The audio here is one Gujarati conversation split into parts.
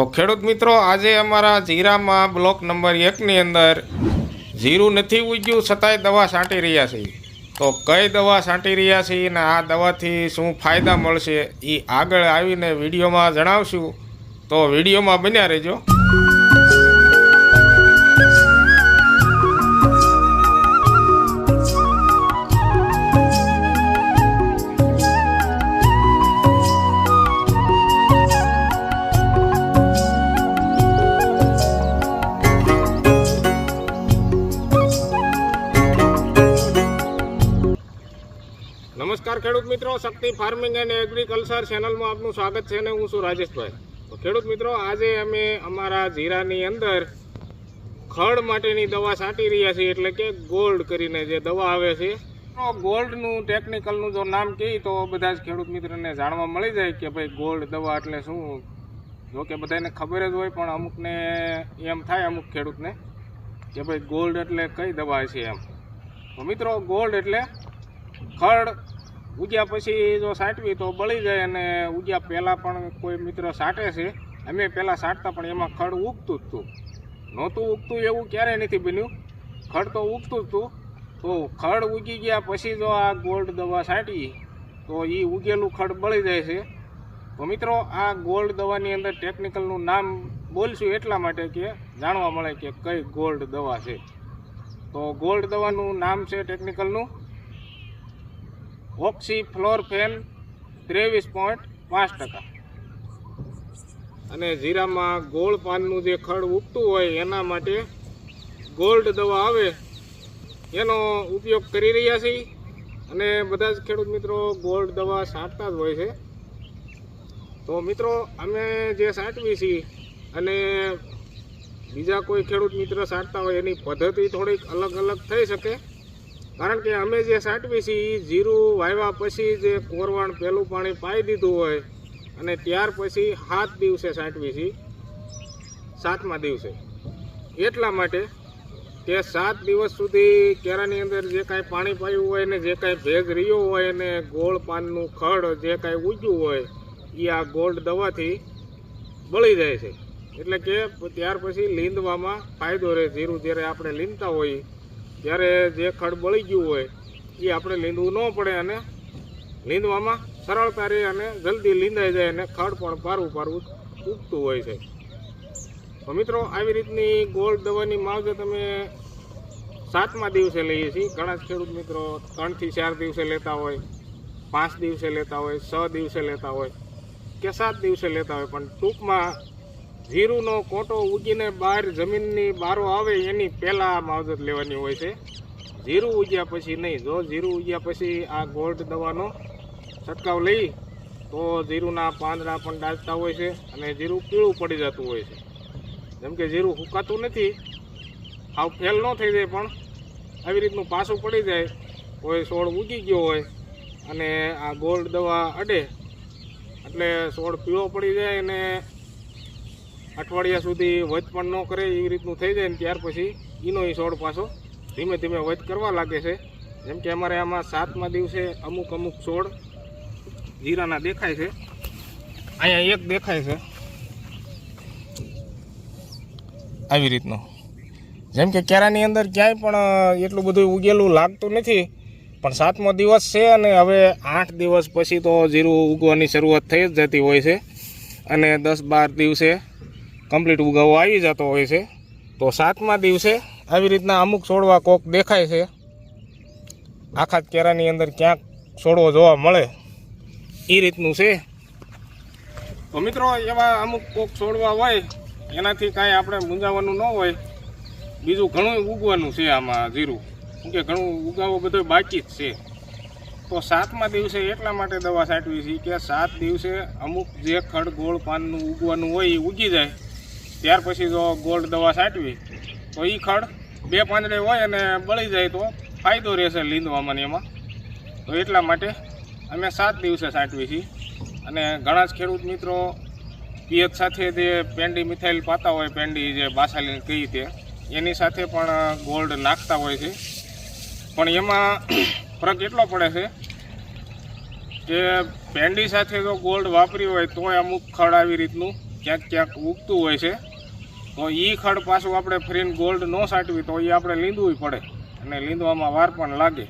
તો ખેડૂત મિત્રો, આજે અમારા જીરામાં બ્લોક નંબર એકની અંદર જીરું નથી ઉગ્યું, છતાંય દવા છાંટી રહ્યા છીએ. તો કઈ દવા છાંટી રહ્યા છીએ અને આ દવાથી શું ફાયદા મળશે એ આગળ આવીને વિડીયોમાં જણાવશું. તો વિડીયોમાં બન્યા રહેજો. ખેડૂત મિત્રો, શક્તિ ફાર્મિંગ એન્ડ એગ્રીકલ્ચર ચેનલમાં આપનું સ્વાગત છે અને હું છું રાજેશભાઈ. તો ખેડૂત મિત્રો, આજે અમે અમારા જીરાની અંદર ખડ માટેની દવા છાંટી રહ્યા છીએ, એટલે કે ગોલ્ડ કરીને જે દવા આવે છે. તો ગોલ્ડનું ટેકનિકલનું જો નામ કહીએ, તો બધા જ ખેડૂત મિત્રોને જાણવા મળી જાય કે ભાઈ ગોલ્ડ દવા એટલે શું? જો કે બધાને ખબર જ હોય, પણ અમુકને એમ થાય, અમુક ખેડૂતને, કે ભાઈ ગોલ્ડ એટલે કઈ દવા છે એમ. તો મિત્રો, ગોલ્ડ એટલે ખડ ઉગ્યા પછી જો સાટવી તો બળી જાય અને ઉગ્યા પહેલાં પણ કોઈ મિત્ર સાટે છે. અમે પહેલાં સાટતા પણ એમાં ખડ ઉગતું જ હતું. નહોતું ઉગતું એવું ક્યારેય નથી બન્યું. ખડ તો ઉગતું જ હતું. તો ખડ ઉગી ગયા પછી જો આ ગોલ્ડ દવા છાંટી તો એ ઉગેલું ખડ બળી જાય છે. તો મિત્રો, આ ગોલ્ડ દવાની અંદર ટેકનિકલનું નામ બોલશું એટલા માટે કે જાણવા મળે કે કઈ ગોલ્ડ દવા છે. તો ગોલ્ડ દવાનું નામ છે ટેકનિકલનું. ઓક્સી ફ્લોર ફેન ત્રેવીસ પોઈન્ટ પાંચ ટકા. અને જીરામાં ગોળ પાનનું જે ખડ ઉગતું હોય એના માટે ગોલ્ડ દવા આવે, એનો ઉપયોગ કરી રહ્યા છીએ. અને બધા જ ખેડૂત મિત્રો ગોલ્ડ દવા છાંટતા જ હોય છે. તો મિત્રો, અમે જે છાંટવી છીએ અને બીજા કોઈ ખેડૂત મિત્ર છાંટતા હોય એની પદ્ધતિ થોડીક અલગ અલગ થઈ શકે. કારણ કે અમે જે સાટવી છીએ એ જીરું વાવ્યા પછી જે કોરવાણ પહેલું પાણી પાઈ દીધું હોય, અને ત્યાર પછી સાત દિવસે સાટવી છીએ, સાતમા દિવસે. એટલા માટે કે સાત દિવસ સુધી કેરાની અંદર જે કાંઈ પાણી પાયું હોય ને જે કાંઈ ભેગ રહ્યો હોય અને ગોળ પાનનું ખડ જે કાંઈ ઉજ્યું હોય એ આ ગોલ્ડ દવાથી બળી જાય છે. એટલે કે ત્યાર પછી લીંદવામાં ફાયદો રહે. જીરું જ્યારે આપણે લીંદતા હોઈએ ત્યારે જે ખડ બળી ગયું હોય, એ આપણે લીંદવું ન પડે અને લીંદવામાં સરળતા રહે અને જલ્દી લીંદાઈ જાય અને ખડ પણ પારવું પારવું ઉગતું હોય છે. તો મિત્રો, આવી રીતની ગોળ દવાની માવજત અમે સાતમા દિવસે લઈએ છીએ, ઘણા ખેડૂત મિત્રો ત્રણથી ચાર દિવસે લેતા હોય, પાંચ દિવસે લેતા હોય, છ દિવસે લેતા હોય કે સાત દિવસે લેતા હોય, પણ ટૂંકમાં જીરુનો કોટો ઉગીને બહાર જમીનની બારો આવે એની પહેલાં માવજત લેવાની હોય છે. જીરું ઉગ્યા પછી નહીં, જો જીરું ઉગ્યા પછી આ ગોલ્ડ દવાનો છંટકાવ લઈ, તો જીરુંના પાંદડા પણ ડાચતા હોય છે અને જીરું પીળું પડી જતું હોય છે. જેમ કે જીરું સુકાતું નથી આવ ફેલ ન થઈ જાય પણ આવી રીતનું પાછું પડી જાય, કોઈ છોડ ઉગી ગયો હોય અને આ ગોલ્ડ દવા અડે, એટલે છોડ પીળો પડી જાય અને અઠવાડિયા સુધી વધ પણ ન કરે એવી રીતનું થઈ જાય ને ત્યાર પછી એનો એ છોડ પાછો ધીમે ધીમે વધ કરવા લાગે છે. જેમ કે અમારે આમાં સાતમા દિવસે અમુક અમુક છોડ જીરાના દેખાય છે. અહીંયા એક દેખાય છે. આવી રીતનું. જેમ કે કેરાની અંદર ક્યાંય પણ એટલું બધું ઉગેલું લાગતું નથી. પણ સાતમો દિવસ છે અને હવે આઠ દિવસ પછી તો જીરું ઉગવાની શરૂઆત થઈ જ જતી હોય છે. અને દસ બાર દિવસે કમ્પ્લીટ ઉગાવો આવી જતો હોય છે. તો સાતમા દિવસે આવી રીતના અમુક છોડવા કોક દેખાય છે. આખા કેરાની અંદર ક્યાંક છોડવો જોવા મળે. એ રીતનું છે. તો મિત્રો, એવા અમુક કોક છોડવા હોય, એનાથી કાંઈ આપણે મૂંઝાવાનું ન હોય. બીજું ઘણું ઉગવાનું છે આમાં જીરું. કે ઘણું ઉગાવો બધો બાકી જ છે. તો સાતમા દિવસે એટલા માટે દવા છાંટવી છે કે સાત દિવસે અમુક જે ખડ ગોળ પાનનું ઉગવાનું હોય એ ઉગી જાય. ત્યાર પછી જો ગોલ્ડ દવા છાંટવી, તો એ ખડ બે પાંદડે હોય અને બળી જાય તો ફાયદો રહેશે લીંદવામાં ને એમાં. તો એટલા માટે અમે સાત દિવસે છાંટવી છીએ. અને ઘણા જ ખેડૂત મિત્રો પિયત સાથે જે પેન્ડી મિથાઇલ પાતા હોય પેન્ડી જે બાસાલી કહી તે, એની સાથે પણ ગોલ્ડ નાખતા હોય છે. પણ એમાં ફરક એટલો પડે છે કે પેન્ડી સાથે જો ગોલ્ડ વાપરી હોય તોય અમુક ખડ આવી રીતનું ક્યાંક ક્યાંક ઉગતું હોય છે. તો એ ખડ પાછું આપણે ફ્રીન ગોલ્ડ ન સાટવી તો એ આપણે લીંદવું પડે. અને લીંદવામાં વાર પણ લાગે.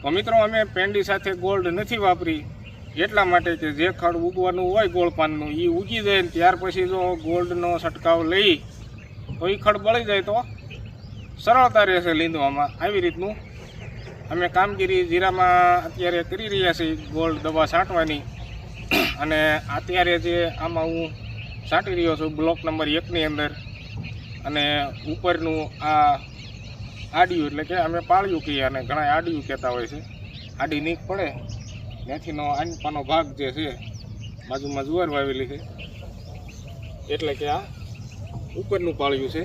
તો મિત્રો, અમે પેંડી સાથે ગોલ્ડ નથી વાપરી. એટલા માટે કે જે ખડ ઉગવાનું હોય ગોળ પાનનું એ ઉગી જાય ને ત્યાર પછી જો ગોલ્ડનો છંટકાવ લઈ, તો એ ખડ બળી જાય તો સરળતા રહેશે લીંદવામાં. આવી રીતનું અમે કામગીરી જીરામાં અત્યારે કરી રહ્યા છીએ ગોલ્ડ દવા છાંટવાની. અને અત્યારે જે આમાં હું છાંટી રહ્યો છું બ્લોક નંબર એકની અંદર. અને ઉપરનું આ આડિયું એટલે કે અમે પાળિયું કહીએ અને ઘણા આડિયું કહેતા હોય છે. આડી નીક પડે. ત્યાંથીનો આનપાનો ભાગ જે છે, બાજુમાં જુવાર વાવેલી છે. એટલે કે આ ઉપરનું પાળિયું છે.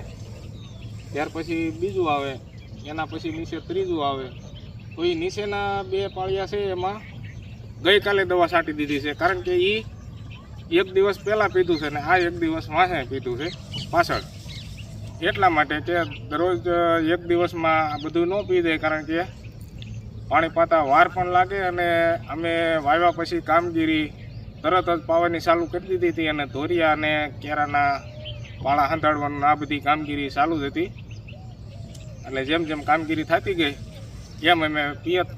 ત્યાર પછી બીજું આવે, એના પછી નીચે ત્રીજું આવે. તો એ નીચેના બે પાળિયા છે એમાં ગઈકાલે દવા છાંટી દીધી છે. કારણ કે એ એક દિવસ પહેલાં પીધું છે ને આ એક દિવસ વાંસે પીધું છે પાછળ. એટલા માટે કે દરરોજ એક દિવસમાં બધું ન પી દે કારણ કે પાણી પાતા વાર પણ લાગે અને અમે વાવ્યા પછી કામગીરી તરત જ પાવાની ચાલુ કરી દીધી હતી અને ધોરિયા અને કેરાના પાળા હંધાડવાનું આ બધી કામગીરી ચાલુ જ હતી. એટલે જેમ જેમ કામગીરી થતી ગઈ, એમ અમે પિયત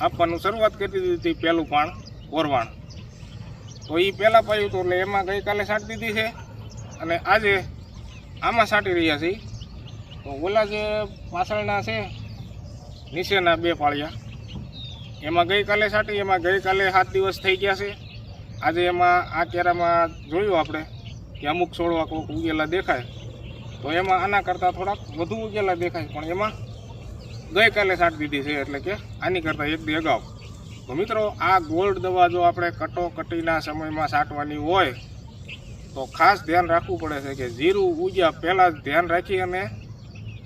આપવાનું શરૂઆત કરી દીધી હતી પહેલું પાણ કોરવાણ તો એ પહેલાં પાયું હતું એટલે એમાં ગઈકાલે છાંટી દીધી છે. અને આજે આમાં છાંટી રહ્યા છીએ. તો ઓલા જે પાછળના છે, નીચેના બે પાળિયા, એમાં ગઈકાલે છાંટી, એમાં ગઈકાલે સાત દિવસ થઈ ગયા છે. આજે એમાં આ કેરામાં જોયું આપણે કે અમુક છોડવા કોઈક ઉગેલા દેખાય. તો એમાં આના કરતાં થોડાક વધુ ઉગેલા દેખાય, પણ એમાં ગઈકાલે છાંટી દીધી છે એટલે કે આની કરતાં એક દી અગાઉ. તો મિત્રો, આ ગોલ્ડ દવા જો આપણે કટોકટીના સમયમાં છાંટવાની હોય, તો ખાસ ધ્યાન રાખવું પડે છે કે જીરું ઉગ્યા પહેલાં જ ધ્યાન રાખી અને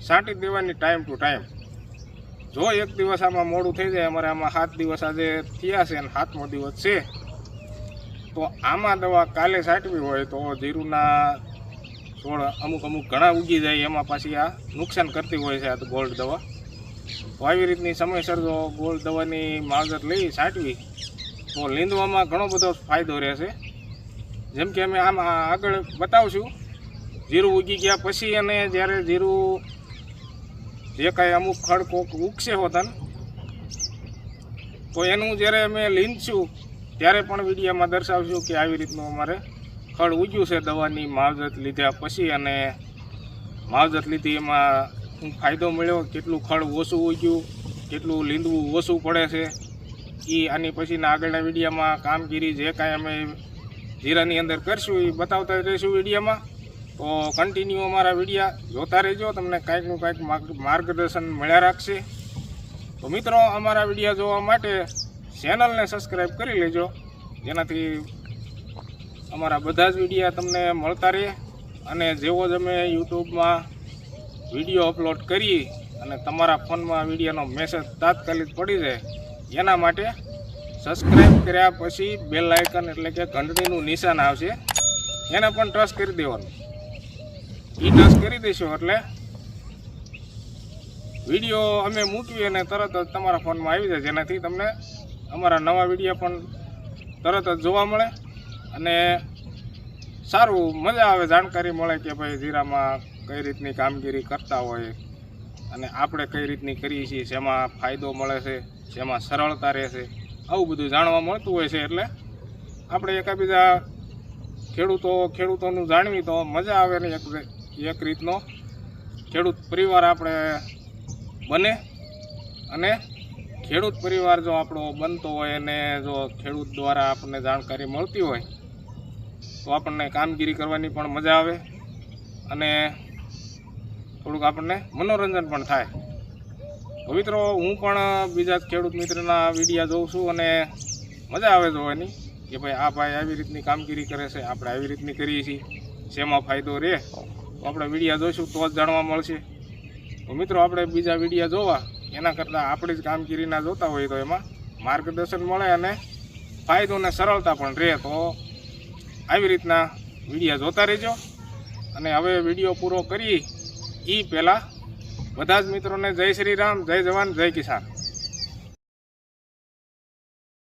છાંટી દેવાની ટાઈમ ટુ ટાઈમ જો એક દિવસ આમાં મોડું થઈ જાય, અમારે આમાં સાત દિવસ આજે થયા છે અને સાતમો દિવસ છે, તો આમાં દવા કાલે છાંટવી હોય તો જીરુંના છોડ અમુક અમુક ઘણા ઉગી જાય, એમાં પાછી આ નુકસાન કરતી હોય છે આ ગોલ્ડ દવા. આવી રીતની સમયસર જો ગોળ દવાની માવજત લઈ છાંટવી. તો લીંદવામાં ઘણો બધો ફાયદો રહેશે. જેમ કે અમે આમ આગળ બતાવશું, જીરું ઉગી ગયા પછી અને જ્યારે જીરું જે કાંઈ અમુક ખડ કોક ઉગશે હોતન, તો એનું જ્યારે અમે લીંદશું, ત્યારે પણ વિડીયામાં દર્શાવશું કે આવી રીતનું અમારે ખડ ઉગ્યું છે દવાની માવજત લીધા પછી અને માવજત લીધી એમાં ફાયદો મળ્યો, કેટલું ખડ ઓછું ઉગ્યું કેટલું લીંદવું ઓછું પડે છે. એ આની પછીના આગળના વિડીયામાં કામગીરી જે કાંઈ અમે જીરાની અંદર કરશું એ બતાવતા રહીશું વિડીયામાં. તો કન્ટિન્યુ અમારા વિડીયા જોતા રહેજો, તમને કાંઈકનું કાંઈક માર્ગ- માર્ગદર્શન મળ્યા રાખશે. તો મિત્રો, અમારા વિડીયા જોવા માટે ચેનલને સબસ્ક્રાઈબ કરી લેજો, જેનાથી અમારા બધા જ વિડીયા તમને મળતા રહે. અને જેવો જ અમે યુટ્યુબમાં વીડિયો અપલોડ કરી અને તમારા ફોનમાં વિડીયોનો મેસેજ તાત્કાલિક પડી જાય, એના માટે સબસ્ક્રાઈબ કર્યા પછી બેલ આઇકન એટલે કે ઘંટડીનું નિશાન આવશે, એને પણ ટચ કરી દેવાનું. એ ટચ કરી દઈશું એટલે વીડિયો અમે મૂકીએ અને તરત જ તમારા ફોનમાં આવી જાય, જેનાથી તમને અમારા નવા વીડિયો પણ તરત જ જોવા મળે અને સારું મજા આવે, જાણકારી મળે કે ભાઈ જીરામાં કઈ રીતની કામગીરી કરતા હોય અને આપણે કઈ રીતની કરીએ છીએ શેમાં ફાયદો મળે છે શેમાં સરળતા રહેશે આવું બધું જાણવા મળતું હોય છે એટલે આપણે એકાબીજા ખેડૂતો, ખેડૂતોનું જાણવી તો મજા આવે ને એક એક રીતનો. ખેડૂત પરિવાર આપણે બને અને ખેડૂત પરિવાર જો આપણો બનતો હોય અને જો ખેડૂત દ્વારા આપણને જાણકારી મળતી હોય તો આપણને કામગીરી કરવાની પણ મજા આવે અને થોડુંક આપણને મનોરંજન પણ થાય. તો મિત્રો, હું પણ બીજા ખેડૂત મિત્રના વિડીયા જોઉં છું અને મજા આવે જોવાની કે ભાઈ, આ ભાઈ આવી રીતની કામગીરી કરે છે, આપણે આવી રીતની કરીએ છીએ, શેમાં ફાયદો રહે? તો આપણે વિડીયા જોઈશું, તો જ જાણવા મળશે. તો મિત્રો, આપણે બીજા વિડીયા જોવા, એના કરતાં આપણી જ કામગીરીના જોતા હોઈએ તો એમાં માર્ગદર્શન મળે અને ફાયદો અને સરળતા પણ રહે. તો આવી રીતના વિડીયા જોતા રહેજો. અને હવે વીડિયો પૂરો કરી એ પહેલાં બધા જ મિત્રોને જય શ્રી રામ જય જવાન જય કિસાન.